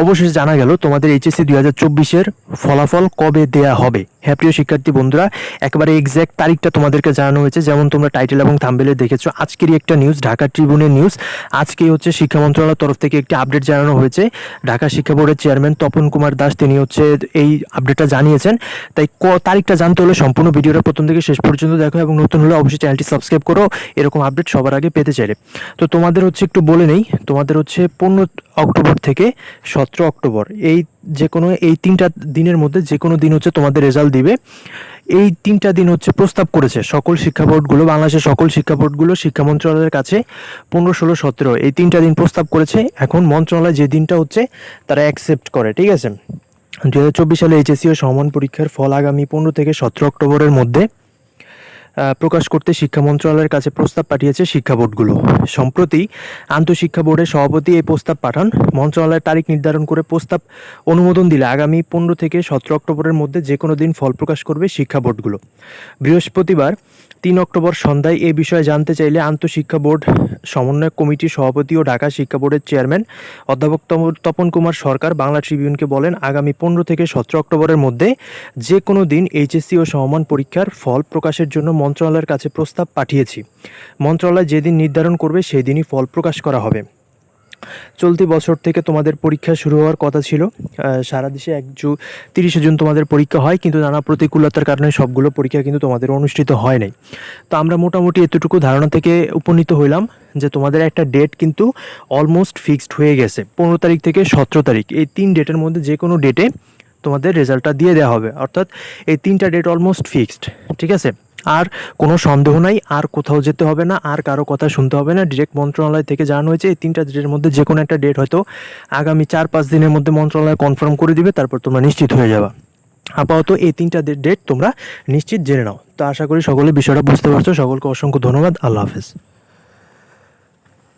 অবশেষে জানা গেল, তোমাদের এইচএসসি দুই হাজার চব্বিশের ফলাফল কবে দেয়া হবে? হ্যাঁ প্রিয় শিক্ষার্থী বন্ধুরা, একেবারে এক্স্যাক্ট তারিখটা তোমাদেরকে জানানো হয়েছে। যেমন তোমরা টাইটেল এবং থাম্বেলে দেখেছ, আজকেরই একটা নিউজ ঢাকা ট্রিবিউনের নিউজ আজকে হচ্ছে শিক্ষা মন্ত্রণালয়ের তরফ থেকে একটি আপডেট জানানো হয়েছে। ঢাকা শিক্ষা বোর্ডের চেয়ারম্যান তপন কুমার দাস, তিনি হচ্ছে এই আপডেটটা জানিয়েছেন। তাই ক, তারিখটা জানতে হলে সম্পূর্ণ ভিডিওটা প্রথম থেকে শেষ পর্যন্ত দেখো এবং নতুন হলে অবশ্যই চ্যানেলটি সাবস্ক্রাইব করো। এরকম আপডেট সবার আগে পেতে চাইলে। তো তোমাদের হচ্ছে একটু বলে নেই, তোমাদের হচ্ছে পনেরো অক্টোবর থেকে সতেরো অক্টোবর। এই যে কোনো এই তিনটা দিনের মধ্যে যে কোনো দিন হচ্ছে তোমাদের রেজাল্ট দিবে। এই তিনটা দিন হচ্ছে প্রস্তাব করেছে সকল শিক্ষা বোর্ডগুলো, বাংলাদেশের সকল শিক্ষা বোর্ডগুলো, শিক্ষা মন্ত্রণালয়ের কাছে পনেরো, ষোলো, সতেরো। এই তিনটা দিন প্রস্তাব করেছে। এখন মন্ত্রণালয় যে দিনটা হচ্ছে তারা অ্যাকসেপ্ট করে, ঠিক আছে? দু হাজার চব্বিশ সালে এইচএসসি ও সমান পরীক্ষার ফল আগামী পনেরো থেকে সতেরো অক্টোবরের মধ্যে প্রকাশ করতে শিক্ষা মন্ত্রণালয়ের কাছে প্রস্তাব পাঠিয়েছে শিক্ষা বোর্ডগুলো। সম্প্রতি আন্তঃশিক্ষা বোর্ডের সভাপতি এই প্রস্তাব পাঠান। মন্ত্রণালয়ের তারিখ নির্ধারণ করে প্রস্তাব অনুমোদন দিলে আগামী পনেরো থেকে সতেরো অক্টোবরের মধ্যে যে কোনো দিন ফল প্রকাশ করবে শিক্ষা বোর্ডগুলো। বৃহস্পতিবার তিন অক্টোবর সন্ধ্যায় এ বিষয়ে জানতে চাইলে আন্তঃশিক্ষা বোর্ড, সমন্বয় কমিটির সভাপতি ও ঢাকা শিক্ষা বোর্ডের চেয়ারম্যান অধ্যাপক তপন কুমার সরকার বাংলা ট্রিবিউনকে বলেন, আগামী পনেরো থেকে সতেরো অক্টোবরের মধ্যে যে কোনো দিন এইচএসসি ও সমমান পরীক্ষার ফল প্রকাশের জন্য মন্ত্রণালয়ের কাছে প্রস্তাব পাঠিয়েছি। মন্ত্রণালয় যেদিন নির্ধারণ করবে সেই দিনই ফল প্রকাশ করা হবে। চলতি বছর থেকে তোমাদের পরীক্ষা শুরু হওয়ার কথা ছিল। সারা দেশে এক জু, তিরিশে জুন তোমাদের পরীক্ষা হয়, কিন্তু নানা প্রতিকূলতার কারণে সবগুলো পরীক্ষা কিন্তু তোমাদের অনুষ্ঠিত হয় নাই। তো আমরা মোটামুটি এতটুকু ধারণা থেকে উপনীত হইলাম যে তোমাদের একটা ডেট কিন্তু অলমোস্ট ফিক্সড হয়ে গেছে। পনেরো তারিখ থেকে সতেরো তারিখ, এই তিন ডেটের মধ্যে যে কোনো ডেটে তোমাদের রেজাল্টটা দিয়ে দেওয়া হবে। অর্থাৎ এই তিনটা ডেট অলমোস্ট ফিক্সড ঠিক আছে? আর কোনো সন্দেহ নাই, আর কোথাও যেতে হবে না, আর কারও কথা শুনতে হবে না। ডিরেক্ট মন্ত্রণালয় থেকে জানানো হয়েছে, এই তিনটা ডেটের মধ্যে যে কোনো একটা ডেট হয়তো আগামী চার পাঁচ দিনের মধ্যে মন্ত্রণালয় কনফার্ম করে দিবে, তারপর তোমরা নিশ্চিত হয়ে যাবা। আপাতত এই তিনটা ডেট তোমরা নিশ্চিত জেনে নাও। তো আশা করি সকলে বিষয়টা বুঝতে পারছ। সকলকে অসংখ্য ধন্যবাদ। আল্লাহ হাফেজ।